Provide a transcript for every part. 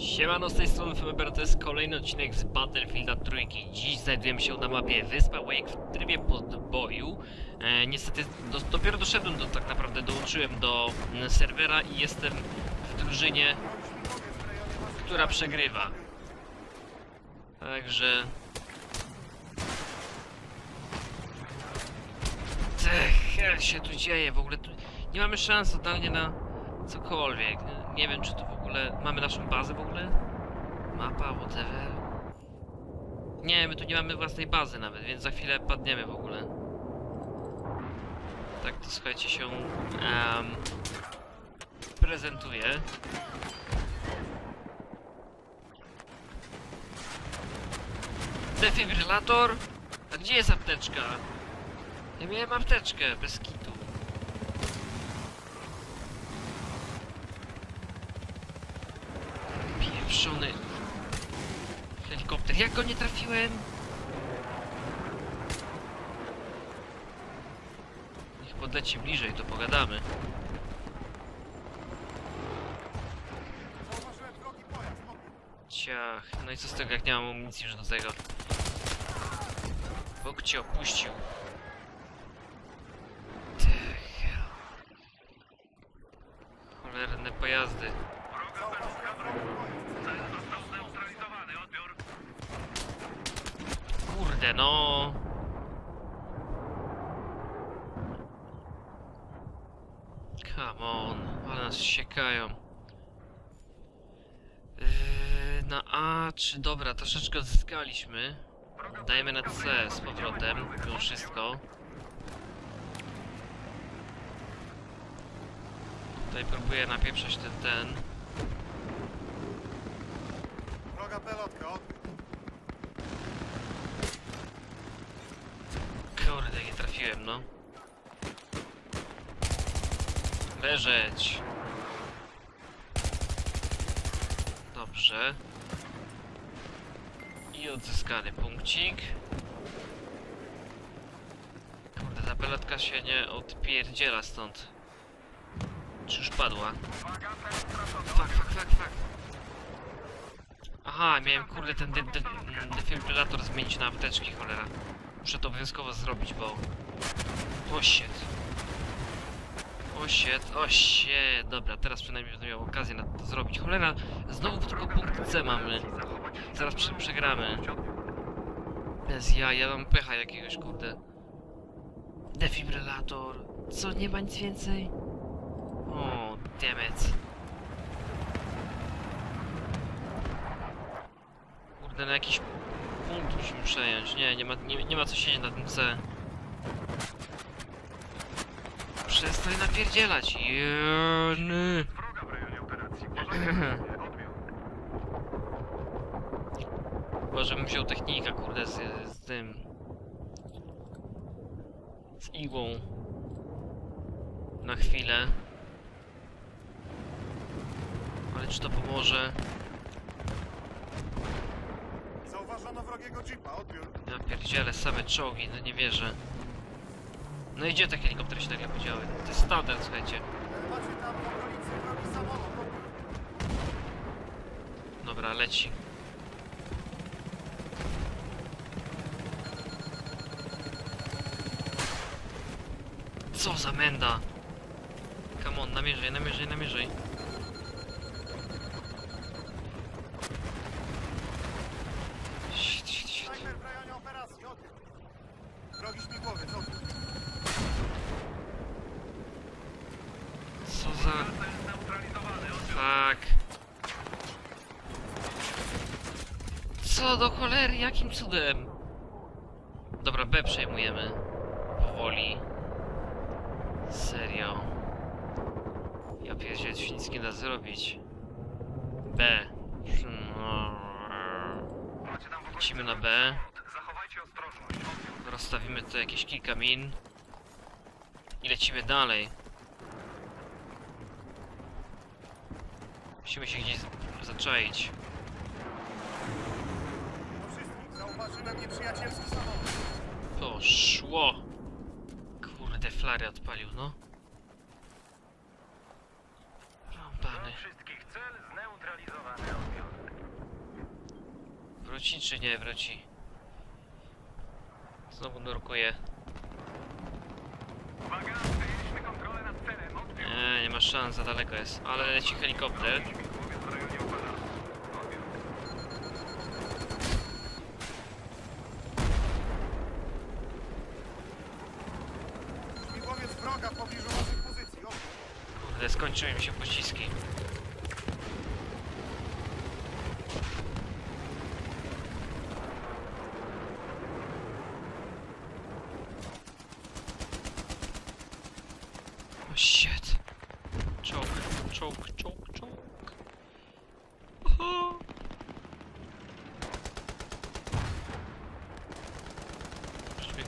Siemano, z tej strony Feber, to jest kolejny odcinek z Battlefielda trójki. Dziś znajdujemy się na mapie Wyspa Wake w trybie podboju. E, niestety do, dopiero doszedłem do, tak naprawdę, dołączyłem do mm, serwera i jestem w drużynie, która przegrywa. Także... Hell się tu dzieje? W ogóle tu nie mamy szans totalnie na cokolwiek. Nie wiem, czy to w ogóle... Mamy naszą bazę w ogóle? Mapa, whatever. Nie, my tu nie mamy własnej bazy nawet, więc za chwilę padniemy w ogóle. Tak to słuchajcie się em, prezentuje. Defibrylator? A gdzie jest apteczka? Ja miałem apteczkę, bez kitu. Pieprzony helikopter. Jak go nie trafiłem? Niech podleci bliżej, to pogadamy. Ciach, no i co z tego, jak nie mam amunicji już do tego? Bóg cię opuścił. Cholerne pojazdy. Kurde, no. Come on, ale nas siekają. Yy, na A, czy dobra, troszeczkę odzyskaliśmy. Dajemy na C z powrotem, mimo wszystko. Tutaj próbuję napieprzać ten, ten. Droga pelotka. Kurde, nie trafiłem, no. Leżeć. Dobrze. I odzyskany punkcik. Kurde, ta pelotka się nie odpierdziela stąd. Czy już padła? Fuck, fuck, fuck, fuck. Aha, miałem kurde ten de defibrylator zmienić na apteczki, cholera. Muszę to obowiązkowo zrobić, bo... O shit. O. Dobra, teraz przynajmniej będę miał okazję na to zrobić. Cholera, znowu tylko punkt C mamy. Zaraz prze przegramy. Bez ja, ja mam pecha jakiegoś, kurde. Defibrylator. Co, nie ma nic więcej? O, dammit. Kurde, na jakiś punkt musimy przejąć. Nie, nie ma, nie, nie ma co siedzieć na tym C. Przestań napierdzielać. Jeny. Wroga w rejonie operacji. Chyba, żebym wziął technika, kurde, z, z tym. Z igłą. Na chwilę. Ale czy to pomoże? Zauważono wrogiego jeepa, odbiór. Ja pierdzielę, same czołgi, no nie wierzę. No i gdzie te helikoptery się nagle podziały? To jest standard, słuchajcie. Dobra, leci. Co za menda? Come on, namierzaj, namierzaj, namierzaj. Shit, shit, shit. Snajper w rejonie operacji, odbiór. Wrogi śmigłowiec, odbiór. Co za... Fuck. Co do cholery, jakim cudem? Dobra, B przejmujemy. Powoli. Serio. Ja pierdzielę, się nic nie da zrobić. B. Lecimy na B. Rozstawimy tu jakieś kilka min. I lecimy dalej. Musimy się gdzieś zaczaić. Do wszystkich zauważyłem nieprzyjacielski samolot. Poszło! Kurde, flary odpalił, no. Rąbany. wszystkich cel zneutralizowany odbiór. Wróci czy nie wróci? Znowu nurkuje. Nie, nie ma szans, za daleko jest. Ale leci helikopter. Śmigłowiec wroga w pobliżu waszych pozycji. Odbiór. Kurde, skończyły mi się pociski. Oh shit. Czołg, czołg, czołg,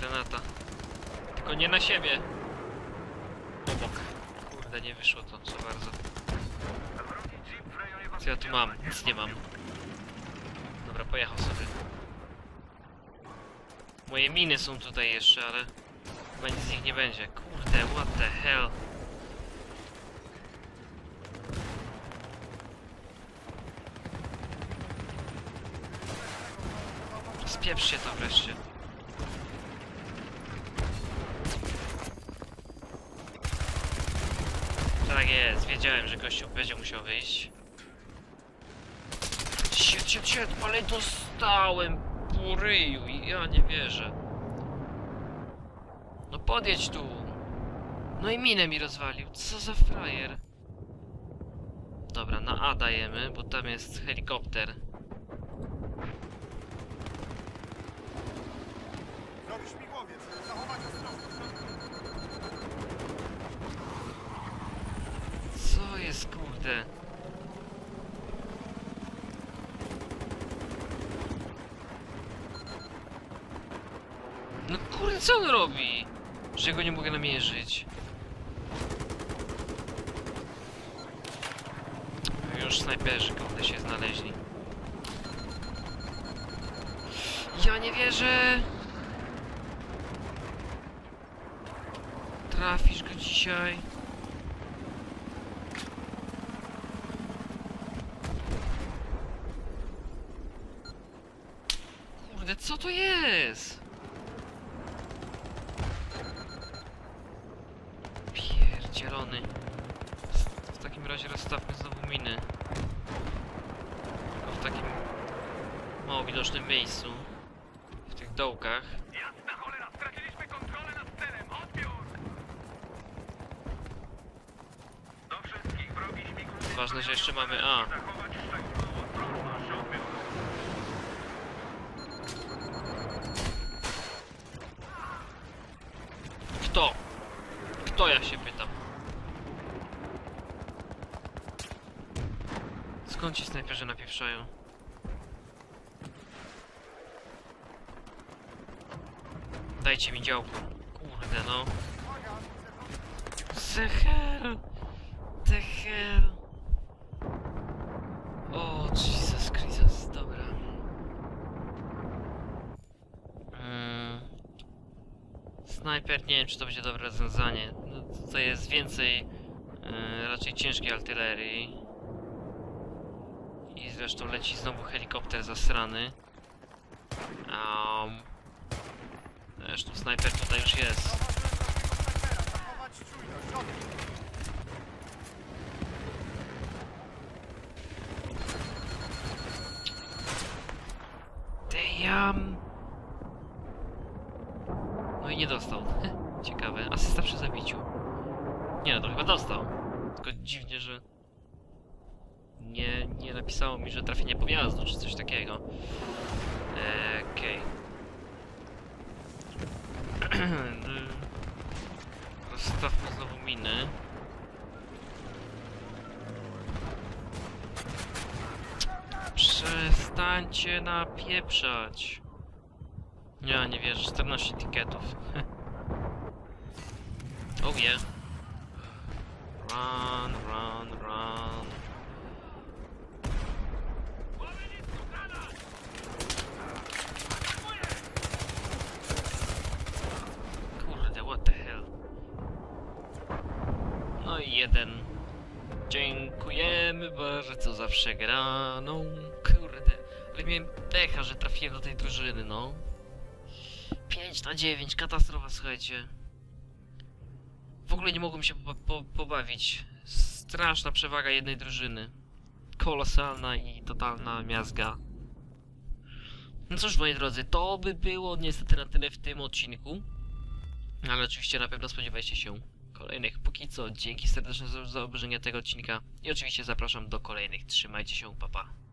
granata. Tylko nie na siebie. Nie wyszło to za bardzo. Co ja tu mam? Nic nie mam. Dobra, pojechał sobie. Moje miny są tutaj jeszcze, ale chyba nic z nich nie będzie. Kurde, what the hell? Spieprz się to wreszcie. Tak jest, wiedziałem, że gościu będzie musiał wyjść. Shit, shit, shit, ale dostałem po ryju i ja nie wierzę. No podjedź tu. No i minę mi rozwalił, co za frajer. Dobra, na A dajemy, bo tam jest helikopter. Wrogi śmigłowiec. Zachować ostrożność. Co jest kurde? No kurde, co on robi? Że go nie mogę namierzyć. Już snajperzy kurde się znaleźli. Ja nie wierzę! Trafisz go dzisiaj. Kurde, co to jest? Pierdzielony. W takim razie rozstawmy znowu miny. Tylko w takim mało widocznym miejscu. W tych dołkach. Jasna cholera, straciliśmy kontrolę nad celem. Odbiór! Do wszystkich wrogi śmigłów. Ważne, że jeszcze mamy A. Zachować szczegółową ostrożność. Odbiór! Kto? Kto ja się pytam? Skąd ci snajperzy napieprzają? Dajcie mi działko. Kurde no. The hell? The hell? O, Jesus Christus, dobra. Mm. Snajper, nie wiem czy to będzie dobre rozwiązanie. No, to jest więcej e, raczej ciężkiej artylerii. I zresztą leci znowu helikopter zasrany. Um, zresztą snajper tutaj już jest. Damn. I nie dostał. Ciekawe. Asysta przy zabiciu. Nie no, to chyba dostał. Tylko dziwnie, że nie, nie napisało mi, że trafienie pojazdu, czy coś takiego. Eee, Okej. Rozstawmy znowu miny. Przestańcie napieprzać. Ja nie wierzę, 14 tiketów. oh yeah. Run, run, run. Kurde, what the hell. No i jeden. Dziękujemy bardzo za przegraną. Kurde, ale miałem pecha, że trafiłem do tej drużyny, no. 5 na 9, katastrofa, słuchajcie. W ogóle nie mogłem się po, po, pobawić. Straszna przewaga jednej drużyny. Kolosalna i totalna miazga. No cóż, moi drodzy, to by było niestety na tyle w tym odcinku. Ale oczywiście na pewno spodziewajcie się kolejnych. Póki co, dzięki serdeczne za, za obejrzenie tego odcinka. I oczywiście zapraszam do kolejnych. Trzymajcie się, papa. Pa.